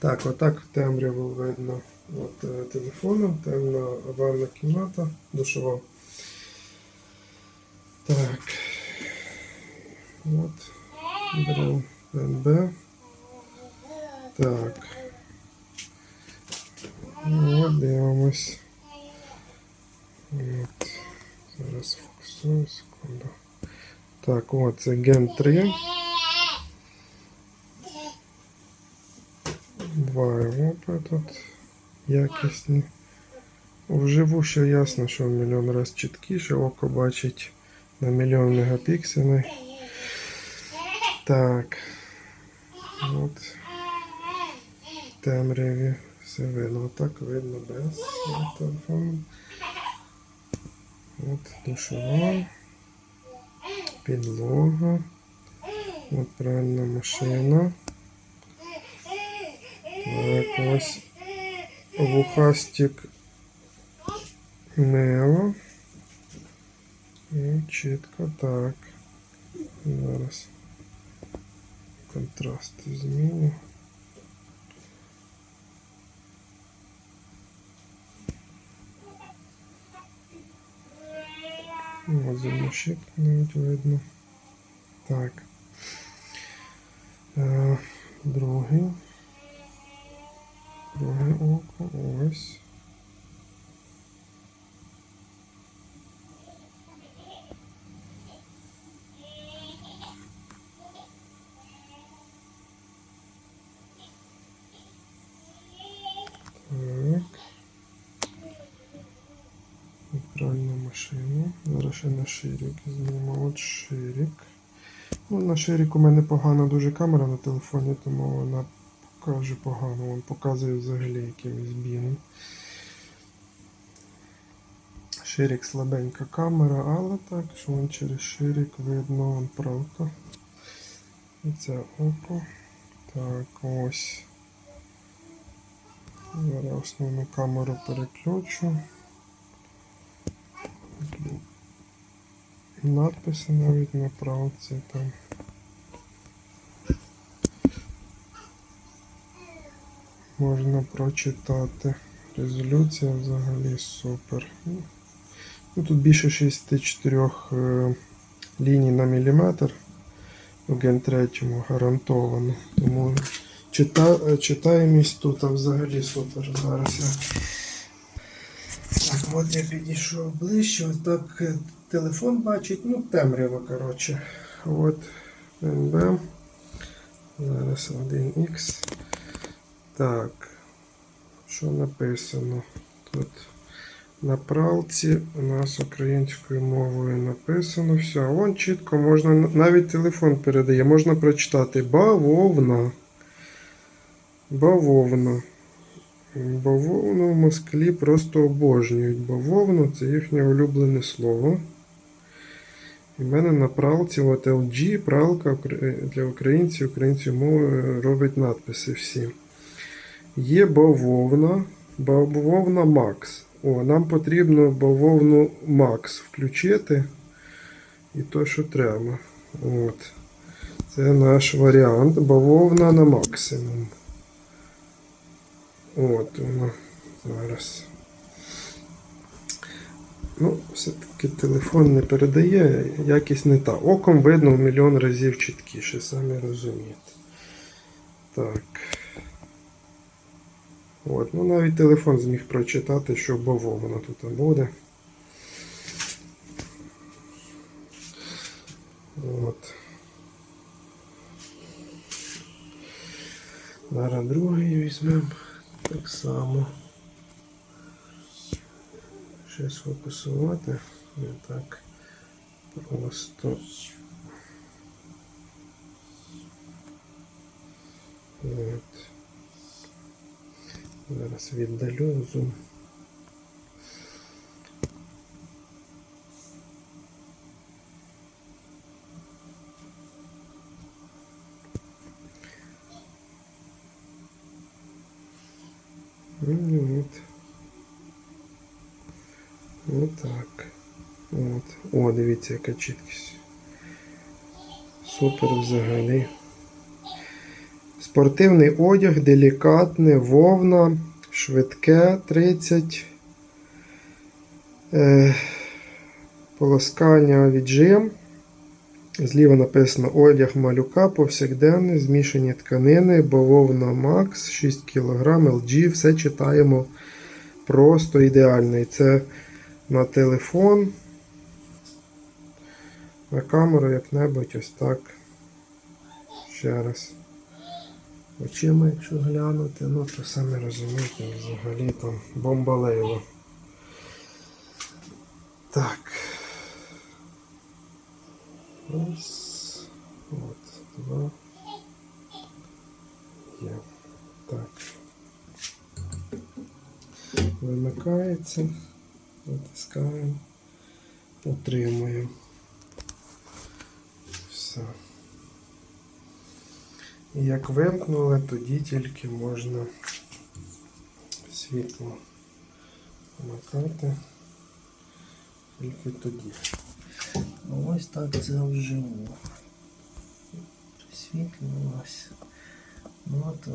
Так, отак в темряву видно от, е, телефоном, темна ванна кімната, душова. Так. От. Беремо НБ. Так. От дивимось. От. Зараз фокусую, секунду. Так, от це Ген 3. Два тут якісні. Вживу ще ясно, що в мільйон раз чіткіше, око бачить на мільйон мегапікселей. Так. От. Темряві все видно. Так видно без телефону. От душова. Підлога. От пральна машина. Ось вухастик мило. І чітко так. Зараз контраст зміню. Ось замощик навіть видно. Так. Е, другий. Друге око. Ось. Машина. Зараз ще на ширик знімемо. От ширик. Ну, на ширик у мене погана дуже камера на телефоні, тому вона покаже погано. Він показує взагалі якимось білим. Ширик слабенька камера, але так, що вон через ширик видно правка. І це око. Так, ось. Зараз основну камеру переключу. Надписи навіть на правці там. Можна прочитати. Резолюція взагалі супер. Ну, тут більше 64 е, ліній на міліметр у Ген 3 гарантовано. Тому чита, е, читаємість тут взагалі супер. Зараз я. Так, от я підійшов ближче, ось так е, телефон бачить, ну темрява, коротше. От НБ. Зараз 1Х. Так, що написано? Тут на пралці у нас українською мовою написано все. Вон чітко можна, навіть телефон передає, можна прочитати бавовна. Бавовна. Бавовну в Москві просто обожнюють. Бавовну це їхнє улюблене слово. І в мене на пралці от LG, пралка для українців, українців мовою робить надписи всі. Є бавовна, бавовна Макс. О, нам потрібно бавовну Макс включити. І то, що треба. От. Це наш варіант. Бавовна на максимум. От воно зараз. Ну, все-таки телефон не передає, якість не та. Оком видно в мільйон разів чіткіше, самі розумієте. Так. От, ну навіть телефон зміг прочитати, що бавовна тут буде. От. Зараз другий візьмемо. Так само. Ще сфокусувати. Не так просто. От. Зараз віддалю зум. Ну, От. Отак. От. О, дивіться, яка чіткість. Супер взагалі. Спортивний одяг, делікатне, вовна, швидке 30. Е, полоскання віджим. Зліва написано одяг малюка, повсякденний, змішані тканини, бавовна Макс, 6 кг, LG. Все читаємо просто ідеально. І це на телефон, на камеру як-небудь ось так. Ще раз. Очима, якщо глянути, ну то самі розумієте, взагалі там бомбалейло. Так. Раз. От, два. Є. Так. Вимикається. Натискаємо. Утримуємо. Все. Як вимкнули, тоді тільки можна світло вмикати. Тільки тоді. Ну, Ось так це вживу. Світло ось. Ну, от,